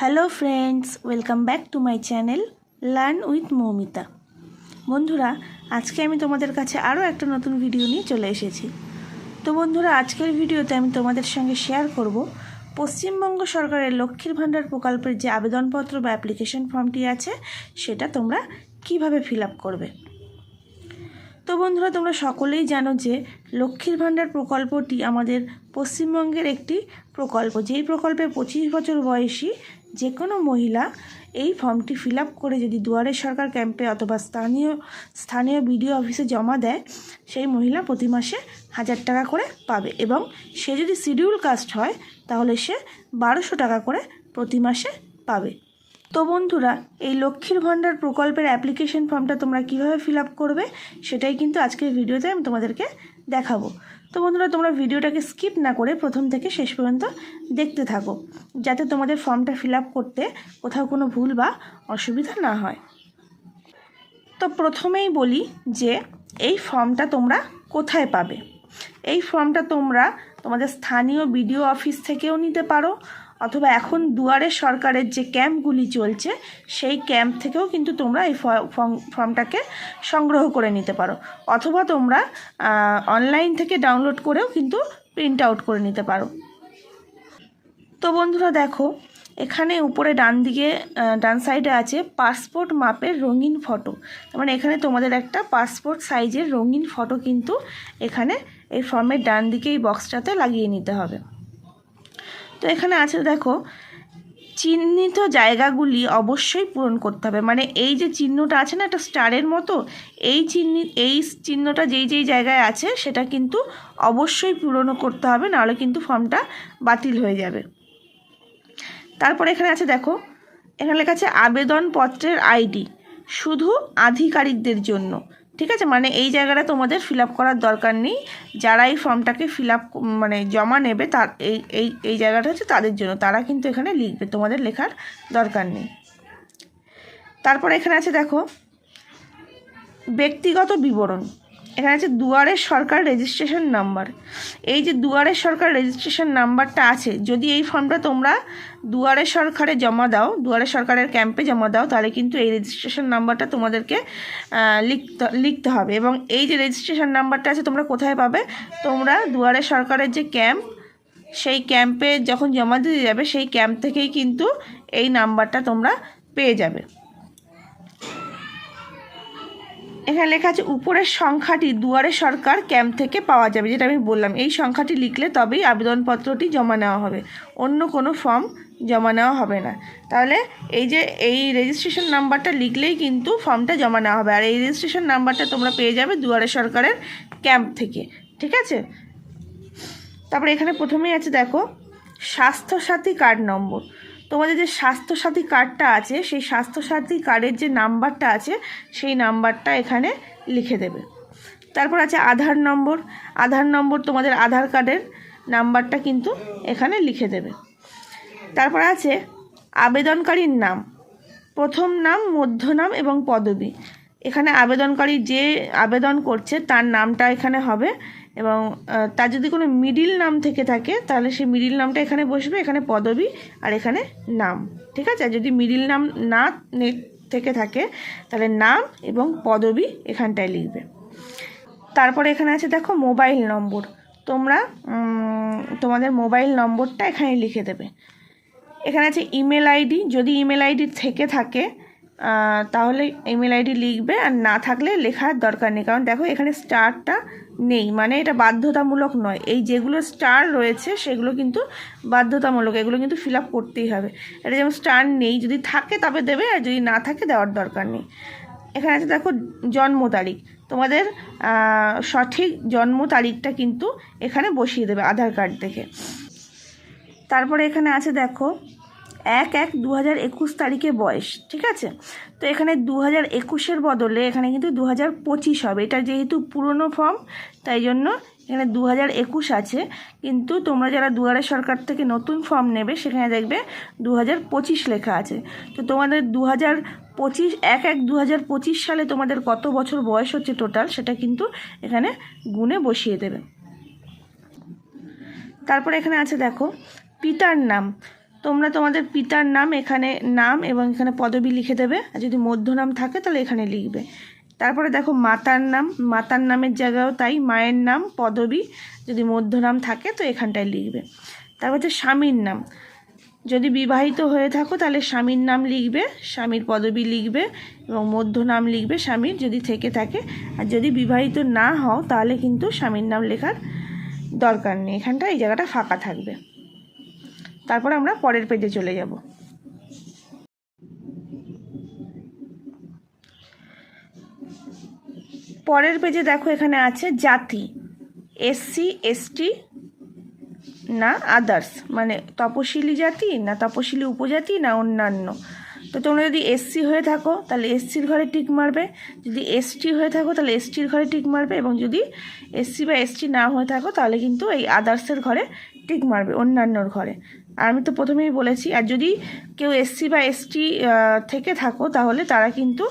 Hello friends welcome back to my channel learn with Moumita বন্ধুরা, আজকে আমি তোমাদের কাছে আরও একটা নতুন ভিডিও নিয়ে চলে এসেছি। তো বন্ধুরা, আজকের ভিডিওতে আমি তোমাদের সঙ্গে শেয়ার করব পশ্চিমবঙ্গ সরকারের লক্ষ্মীর ভাণ্ডার প্রকল্পের যে আবেদনপত্র বা অ্যাপ্লিকেশন ফর্মটি আছে, সেটা তোমরা কীভাবে ফিল আপ করবে। তো বন্ধুরা, তোমরা সকলেই জানো যে লক্ষ্মীর ভাণ্ডার প্রকল্পটি আমাদের পশ্চিমবঙ্গের একটি প্রকল্প। যেই প্রকল্পে পঁচিশ বছর বয়সী যে কোনো মহিলা এই ফর্মটি ফিল করে যদি দুয়ারে সরকার ক্যাম্পে অথবা স্থানীয় স্থানীয় বিডিও অফিসে জমা দেয়, সেই মহিলা প্রতি মাসে হাজার টাকা করে পাবে এবং সে যদি শিডিউল কাস্ট হয়, তাহলে সে বারোশো টাকা করে প্রতি মাসে পাবে। তো বন্ধুরা, এই লক্ষ্মীর ভাণ্ডার প্রকল্পের অ্যাপ্লিকেশন ফর্মটা তোমরা কীভাবে ফিল আপ করবে সেটাই কিন্তু আজকের ভিডিওতে আমি তোমাদেরকে দেখাবো। তো বন্ধুরা, তোমরা ভিডিওটাকে স্কিপ না করে প্রথম থেকে শেষ পর্যন্ত দেখতে থাকো, যাতে তোমাদের ফর্মটা ফিল আপ করতে কোথাও কোনো ভুল বা অসুবিধা না হয়। তো প্রথমেই বলি যে, এই ফর্মটা তোমরা কোথায় পাবে? এই ফর্মটা তোমরা তোমাদের স্থানীয় বিডিও অফিস থেকেও নিতে পারো অথবা এখন দুয়ারের সরকারের যে ক্যাম্পগুলি চলছে, সেই ক্যাম্প থেকেও কিন্তু তোমরা এই ফর্মটাকে সংগ্রহ করে নিতে পারো। অথবা তোমরা অনলাইন থেকে ডাউনলোড করেও কিন্তু প্রিন্ট আউট করে নিতে পারো। তো বন্ধুরা দেখো, এখানে উপরে ডান দিকে ডান সাইডে আছে পাসপোর্ট মাপের রঙিন ফটো মানে এখানে তোমাদের একটা পাসপোর্ট সাইজের রঙিন ফটো কিন্তু এখানে এই ফর্মের ডান দিকে এই বক্সটাতে লাগিয়ে নিতে হবে। তো এখানে আছে, দেখো, চিহ্নিত জায়গাগুলি অবশ্যই পূরণ করতে হবে। মানে এই যে চিহ্নটা আছে না, একটা স্টারের মতো, এই চিহ্ন, এই চিহ্নটা যেই যেই জায়গায় আছে, সেটা কিন্তু অবশ্যই পূরণ করতে হবে, নাহলে কিন্তু ফর্মটা বাতিল হয়ে যাবে। তারপরে এখানে আছে, দেখো, এখানে লেখা আছে, আবেদনপত্রের আইডি, শুধু আধিকারিকদের জন্য। ঠিক আছে? মানে এই জায়গাটা তোমাদের ফিল করার দরকার নেই। যারা এই ফর্মটাকে ফিল মানে জমা নেবে তার এই এই এই জায়গাটা হচ্ছে তাদের জন্য। তারা কিন্তু এখানে লিখবে। তোমাদের লেখার দরকার নেই। তারপর এখানে আছে, দেখো, ব্যক্তিগত বিবরণ। এখানে আছে দুয়ারের সরকার রেজিস্ট্রেশন নাম্বার এই যে দুয়ারের সরকার রেজিস্ট্রেশন নাম্বারটা আছে, যদি এই ফর্মটা তোমরা দুয়ারের সরকারে জমা দাও দুয়ারের সরকারের ক্যাম্পে জমা দাও, তাহলে কিন্তু এই রেজিস্ট্রেশন নাম্বারটা তোমাদেরকে লিখতে লিখতে হবে। এবং এই যে রেজিস্ট্রেশন নাম্বারটা আছে, তোমরা কোথায় পাবে? তোমরা দুয়ারের সরকারের যে ক্যাম্প সেই ক্যাম্পে যখন জমা দিতে যাবে, সেই ক্যাম্প থেকেই কিন্তু এই নাম্বারটা তোমরা পেয়ে যাবে। এখানে লেখা আছে, উপরের সংখ্যাটি দুয়ারে সরকার ক্যাম্প থেকে পাওয়া যাবে। যেটা আমি বললাম, এই সংখ্যাটি লিখলে তবেই আবেদনপত্রটি জমা নেওয়া হবে। অন্য কোনো ফর্ম জমা নেওয়া হবে না। তাহলে এই যে এই রেজিস্ট্রেশন নাম্বারটা লিখলেই কিন্তু ফর্মটা জমা নেওয়া হবে। আর এই রেজিস্ট্রেশন নাম্বারটা তোমরা পেয়ে যাবে দুয়ারে সরকারের ক্যাম্প থেকে। ঠিক আছে? তারপরে এখানে প্রথমেই আছে, দেখো, স্বাস্থ্যসাথী কার্ড নম্বর। তোমাদের যে স্বাস্থ্যসাথী কার্ডটা আছে, সেই স্বাস্থ্যসাথী কার্ডের যে নাম্বারটা আছে, সেই নাম্বারটা এখানে লিখে দেবে। তারপর আছে আধার নম্বর। আধার নম্বর তোমাদের আধার কার্ডের নাম্বারটা কিন্তু এখানে লিখে দেবে। তারপর আছে আবেদনকারীর নাম। প্রথম নাম, মধ্য নাম এবং পদবী। এখানে আবেদনকারী যে আবেদন করছে, তার নামটা এখানে হবে এবং তার যদি কোনো মিডিল নাম থেকে থাকে, তাহলে সেই মিডিল নামটা এখানে বসবে, এখানে পদবী আর এখানে নাম, ঠিক আছে? আর যদি মিডিল নাম না থেকে থাকে, তাহলে নাম এবং পদবী এখানটায় লিখবে। তারপরে এখানে আছে, দেখো মোবাইল নম্বর তোমরা তোমাদের মোবাইল নম্বরটা এখানে লিখে দেবে। এখানে আছে ইমেল আইডি যদি ইমেল আইডি থেকে থাকে তাহলে ইমেল আইডি লিখবে। আর না থাকলে লেখার দরকার নেই। কারণ দেখো, এখানে স্টারটা নেই মানে এটা বাধ্যতামূলক নয়। এই যেগুলো স্টার রয়েছে, সেগুলো কিন্তু বাধ্যতামূলক, এগুলো কিন্তু ফিল আপ করতেই হবে। এটা যেমন স্টার নেই, যদি থাকে তবে দেবে, আর যদি না থাকে দেওয়ার দরকার নেই। এখানে আছে দেখো জন্ম তারিখ। তোমাদের সঠিক জন্ম তারিখটা কিন্তু এখানে বসিয়ে দেবে আধার কার্ড থেকে। তারপরে এখানে আছে দেখো এক এক দু হাজার একুশ তারিখে বয়স, ঠিক আছে? তো এখানে দু হাজার একুশের বদলে এখানে কিন্তু দু হাজার পঁচিশ হবে। এটা যেহেতু পুরনো ফর্ম, তাই জন্য এখানে দু হাজার একুশ আছে। কিন্তু তোমরা যারা দুয়ারে সরকার থেকে নতুন ফর্ম নেবে, সেখানে দেখবে দু হাজার পঁচিশ লেখা আছে। তো তোমাদের দু হাজার পঁচিশ, এক এক দু হাজার পঁচিশ সালে তোমাদের কত বছর বয়স হচ্ছে টোটাল সেটা কিন্তু এখানে গুণে বসিয়ে দেবে। তারপরে এখানে আছে দেখো, পিতার নাম। তোমরা তোমাদের পিতার নাম এখানে নাম এবং এখানে পদবি লিখে দেবে। আর যদি মধ্য নাম থাকে, তাহলে এখানে লিখবে। তারপরে দেখো, মাতার নাম, মাতার নামের জায়গাও তাই, মায়ের নাম, পদবি, যদি মধ্য নাম থাকে, তো এখানটায় লিখবে। তারপর হচ্ছে স্বামীর নাম। যদি বিবাহিত হয়ে থাকো, তাহলে স্বামীর নাম লিখবে, স্বামীর পদবি লিখবে এবং মধ্য নাম লিখবে স্বামীর, যদি থেকে থাকে। আর যদি বিবাহিত না হও, তাহলে কিন্তু স্বামীর নাম লেখার দরকার নেই। এখানটা এই জায়গাটা ফাঁকা থাকবে। তারপর আমরা পরের পেজে চলে যাব। পরের পেজে দেখো এখানে আছে জাতি। এসসি এসটি না আদার্স মানে তপশিলি জাতি না তপশিলি উপজাতি না অন্যান্য? তো তোমরা যদি এসসি হয়ে থাকো, তাহলে এসসির ঘরে টিক মারবে। যদি এসটি হয়ে থাকো, তাহলে এসটির ঘরে টিক মারবে। এবং যদি এসসি বা এসটি না হয়ে থাকো, তাহলে কিন্তু এই আদার্সের ঘরে টিক মারবে, অন্যান্যর ঘরে। আমি তো প্রথমেই বলেছি, আর যদি কেউ এসসি বা এসটি থেকে থাকো, তাহলে তারা কিন্তু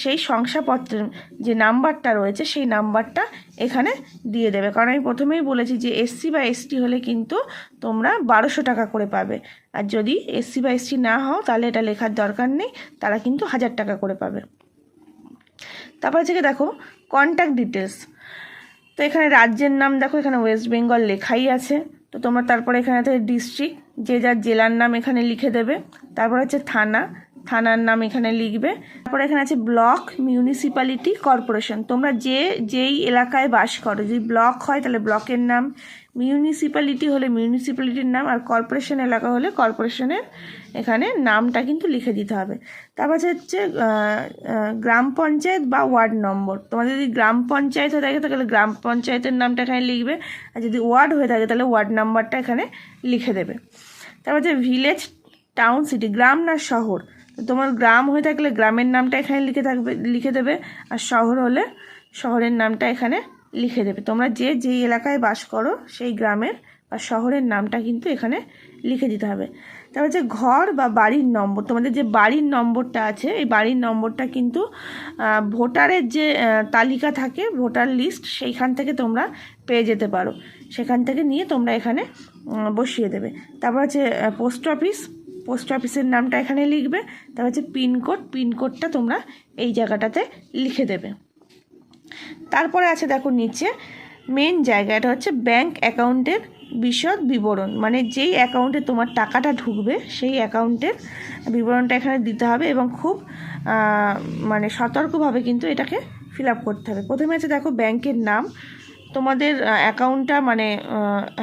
সেই শংসাপত্রের যে নাম্বারটা রয়েছে, সেই নাম্বারটা এখানে দিয়ে দেবে। কারণ আমি প্রথমেই বলেছি যে এসসি বা এসটি হলে কিন্তু তোমরা বারোশো টাকা করে পাবে। আর যদি এসসি বা এসটি না হও, তাহলে এটা লেখার দরকার নেই, তারা কিন্তু হাজার টাকা করে পাবে। তারপরে থেকে দেখো কন্ট্যাক্ট ডিটেলস তো এখানে রাজ্যের নাম দেখো, এখানে ওয়েস্ট বেঙ্গল লেখাই আছে। তো তোমরা তারপরে এখানে ডিস্ট্রিক্ট যে যার জেলার নাম এখানে লিখে দেবে। তারপর হচ্ছে থানা। থানার নাম এখানে লিখবে। তারপরে এখানে আছে ব্লক মিউনিসিপ্যালিটি কর্পোরেশন। তোমরা যে, যেই এলাকায় বাস করো, যদি ব্লক হয় তাহলে ব্লকের নাম, মিউনিসিপ্যালিটি হলে মিউনিসিপ্যালিটির নাম আর কর্পোরেশন এলাকা হলে কর্পোরেশনের এখানে নামটা কিন্তু লিখে দিতে হবে। তারপর হচ্ছে গ্রাম পঞ্চায়েত বা ওয়ার্ড নম্বর। তোমাদের যদি গ্রাম পঞ্চায়েত হয়ে থাকে তাহলে গ্রাম পঞ্চায়েতের নামটা এখানে লিখবে। আর যদি ওয়ার্ড হয়ে থাকে তাহলে ওয়ার্ড নাম্বারটা এখানে লিখে দেবে। তারপর হচ্ছে ভিলেজ টাউন সিটি গ্রাম না শহর? তোমার গ্রাম হয়ে থাকলে গ্রামের নামটা এখানে লিখে থাকবে, লিখে দেবে। আর শহর হলে শহরের নামটা এখানে লিখে দেবে। তোমরা যে, যেই এলাকায় বাস করো, সেই গ্রামের বা শহরের নামটা কিন্তু এখানে লিখে দিতে হবে। তারপর যে ঘর বা বাড়ির নম্বর। তোমাদের যে বাড়ির নম্বরটা আছে, এই বাড়ির নম্বরটা কিন্তু ভোটারের যে তালিকা থাকে, ভোটার লিস্ট, সেইখান থেকে তোমরা পেয়ে যেতে পারো। সেখান থেকে নিয়ে তোমরা এখানে বসিয়ে দেবে। তারপর হচ্ছে পোস্ট অফিস পোস্ট অফিসের নামটা এখানে লিখবে। তারপর হচ্ছে পিনকোড পিনকোডটা তোমরা এই জায়গাটাতে লিখে দেবে। তারপরে আছে, দেখো নিচে মেন জায়গা। এটা হচ্ছে ব্যাংক অ্যাকাউন্টের বিশদ বিবরণ। মানে যেই অ্যাকাউন্টে তোমার টাকাটা ঢুকবে, সেই অ্যাকাউন্টের বিবরণটা এখানে দিতে হবে এবং খুব মানে সতর্কভাবে কিন্তু এটাকে ফিল করতে হবে। প্রথমে আছে, দেখো ব্যাংকের নাম। তোমাদের অ্যাকাউন্টটা মানে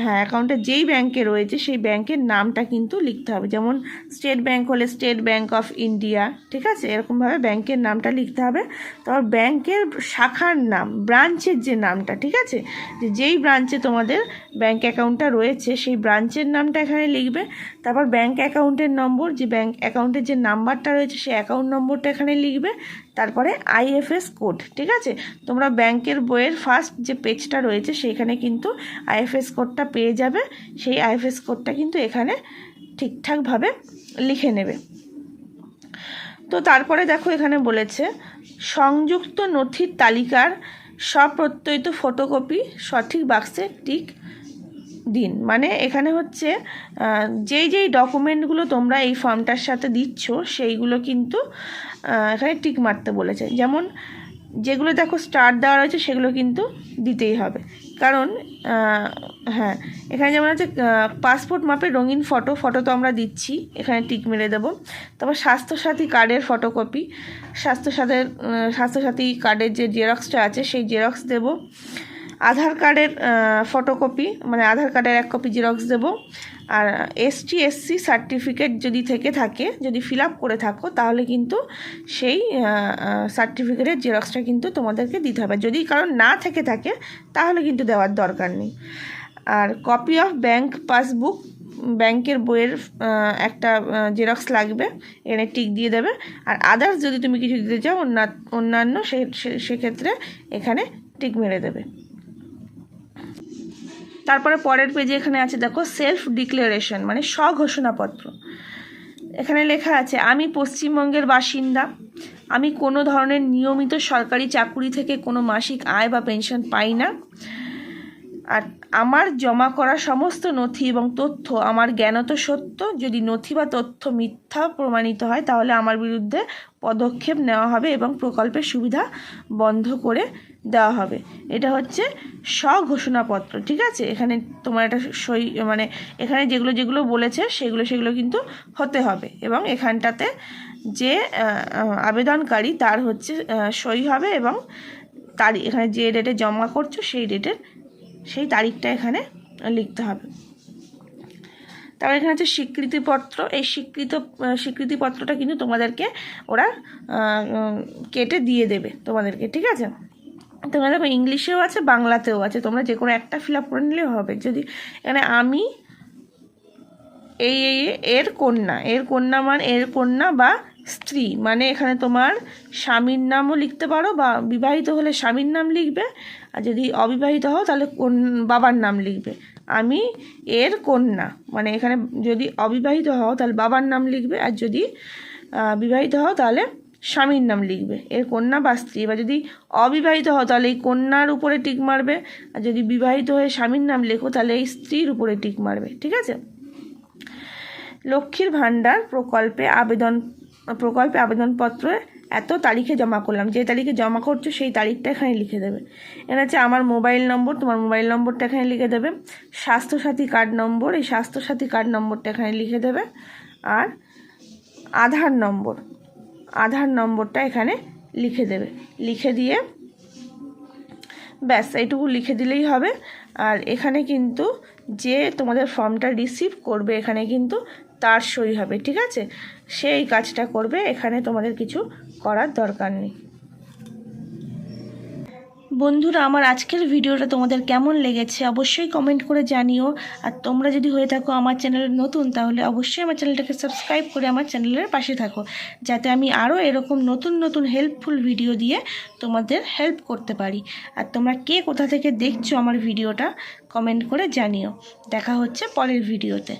হ্যাঁ অ্যাকাউন্টে যেই ব্যাংকে রয়েছে সেই ব্যাংকের নামটা কিন্তু লিখতে হবে। যেমন স্টেট ব্যাংক হলে স্টেট ব্যাংক অফ ইন্ডিয়া, ঠিক আছে? এরকমভাবে ব্যাংকের নামটা লিখতে হবে। তারপর ব্যাংকের শাখার নাম, ব্রাঞ্চের যে নামটা, ঠিক আছে? যে যেই ব্রাঞ্চে তোমাদের ব্যাংক অ্যাকাউন্টটা রয়েছে, সেই ব্রাঞ্চের নামটা এখানে লিখবে। তারপর ব্যাংক অ্যাকাউন্টের নম্বর, যে ব্যাংক অ্যাকাউন্টের যে নাম্বারটা রয়েছে, সেই অ্যাকাউন্ট নম্বরটা এখানে লিখবে। তারপরে আইএফএস কোড ঠিক আছে? তোমরা ব্যাংকের বইয়ের ফার্স্ট যে পেজটা রয়েছে, সেখানে কিন্তু আইএফএস কোডটা পেয়ে যাবে। সেই আইএফএস কোডটা কিন্তু এখানে ঠিকঠাকভাবে লিখে নেবে। তো তারপরে দেখো এখানে বলেছে, সংযুক্ত নথির তালিকার স্বপ্রত্যয়িত ফটোকপি সঠিক বাক্সে টিক দিন। মানে এখানে হচ্ছে যেই যেই ডকুমেন্টগুলো তোমরা এই ফর্মটার সাথে দিচ্ছ, সেইগুলো কিন্তু এখানে টিক মারতে বলেছে। যেমন, যেগুলো দেখো স্টার দেওয়া রয়েছে, সেগুলো কিন্তু দিতেই হবে। কারণ হ্যাঁ এখানে যেমন আছে পাসপোর্ট মাপের রঙিন ফটো ফটো তো আমরা দিচ্ছি, এখানে টিক মেরে দেবো। তারপর স্বাস্থ্যসাথী কার্ডের ফটোকপি, স্বাস্থ্যসাথীর স্বাস্থ্যসাথী কার্ডের যে জেরক্সটা আছে, সেই জেরক্স দেবো। আধার কার্ডের ফটোকপি মানে আধার কার্ডের এক কপি জেরক্স দেবো। আর এসটি এসসি সার্টিফিকেট যদি থেকে থাকে, যদি ফিল আপ করে থাকো, তাহলে কিন্তু সেই সার্টিফিকেটের জেরক্সটা কিন্তু তোমাদেরকে দিতে হবে। যদি কারণ না থেকে থাকে, তাহলে কিন্তু দেওয়ার দরকার নেই। আর কপি অফ ব্যাংক পাসবুক ব্যাংকের বইয়ের একটা জেরক্স লাগবে এখানে টিক দিয়ে দেবে। আর আদার্স যদি তুমি কিছু দিতে চাও অন্যান্য সেক্ষেত্রে এখানে টিক মেরে দেবে। তারপরে পরের পেজে এখানে আছে, দেখো সেলফ ডিক্লারেশন মানে স্বঘোষণাপত্র। এখানে লেখা আছে, আমি পশ্চিমবঙ্গের বাসিন্দা। আমি কোনো ধরনের নিয়মিত সরকারি চাকুরি থেকে কোনো মাসিক আয় বা পেনশন পাই না। আর আমার জমা করা সমস্ত নথি এবং তথ্য আমার জ্ঞানত সত্য। যদি নথি বা তথ্য মিথ্যা প্রমাণিত হয়, তাহলে আমার বিরুদ্ধে পদক্ষেপ নেওয়া হবে এবং প্রকল্পের সুবিধা বন্ধ করে দেওয়া হবে। এটা হচ্ছে স্বঘোষণাপত্র, ঠিক আছে? এখানে তোমার একটা সই মানে এখানে যেগুলো যেগুলো বলেছে, সেগুলো সেগুলো কিন্তু হতে হবে এবং এখানটাতে যে আবেদনকারী তার হচ্ছে সই হবে এবং তারিখ এখানে যে ডেটে জমা করছ, সেই ডেটের সেই তারিখটা এখানে লিখতে হবে। তারপর এখানে হচ্ছে স্বীকৃতিপত্র। এই স্বীকৃত স্বীকৃতিপত্রটা কিন্তু তোমাদেরকে ওরা কেটে দিয়ে দেবে তোমাদেরকে, ঠিক আছে? তোমরা দেখো, ইংলিশেও আছে, বাংলাতেও আছে। তোমরা যে কোনো একটা ফিল আপ করে নিলেও হবে। যদি এখানে আমি এই এর কন্যা এর কন্যা মান এর কন্যা বা স্ত্রী। মানে এখানে তোমার স্বামীর নামও লিখতে পারো বা বিবাহিত হলে স্বামীর নাম লিখবে, আর যদি অবিবাহিত হও তাহলে কোন বাবার নাম লিখবে। আমি এর কন্যা। মানে এখানে যদি অবিবাহিত হও তাহলে বাবার নাম লিখবে, আর যদি বিবাহিত হও তাহলে স্বামীর নাম লিখবে। এর কন্যা বা স্ত্রী। বা যদি অবিবাহিত হও তাহলে এই কন্যার উপরে টিক মারবে, আর যদি বিবাহিত হয়ে স্বামীর নাম লেখো তাহলে এই স্ত্রীর উপরে টিক মারবে। ঠিক আছে? লক্ষ্মীর ভাণ্ডার প্রকল্পে আবেদন প্রকল্পে আবেদনপত্র এত তারিখে জমা করলাম। যে তারিখে জমা করছ, সেই তারিখটা এখানে লিখে দেবে। এখানে হচ্ছে আমার মোবাইল নম্বর, তোমার মোবাইল নম্বরটা এখানে লিখে দেবে। স্বাস্থ্যসাথী কার্ড নম্বর, এই স্বাস্থ্যসাথী কার্ড নম্বরটা এখানে লিখে দেবে। আর আধার নম্বর, আধার নম্বরটা এখানে লিখে দেবে। লিখে দিয়ে ব্যাস, এইটুকু লিখে দিলেই হবে। আর এখানে কিন্তু যে তোমাদের ফর্মটা রিসিভ করবে, এখানে কিন্তু তার সই হবে, ঠিক আছে? সেই কাজটা করবে, এখানে তোমাদের কিছু করার দরকার নেই। বন্ধুরা, আমার আজকের ভিডিওটা তোমাদের কেমন লেগেছে অবশ্যই কমেন্ট করে জানিও। আর তোমরা যদি হয়ে থাকো আমার চ্যানেলে নতুন, তাহলে অবশ্যই আমার চ্যানেলটাকে সাবস্ক্রাইব করে আমার চ্যানেলের পাশে থাকো। যাতে আমি আরও এরকম নতুন নতুন হেল্পফুল ভিডিও দিয়ে তোমাদের হেল্প করতে পারি। আর তোমরা কে কোথা থেকে দেখছ আমার ভিডিওটা কমেন্ট করে জানিও। দেখা হচ্ছে পরের ভিডিওতে।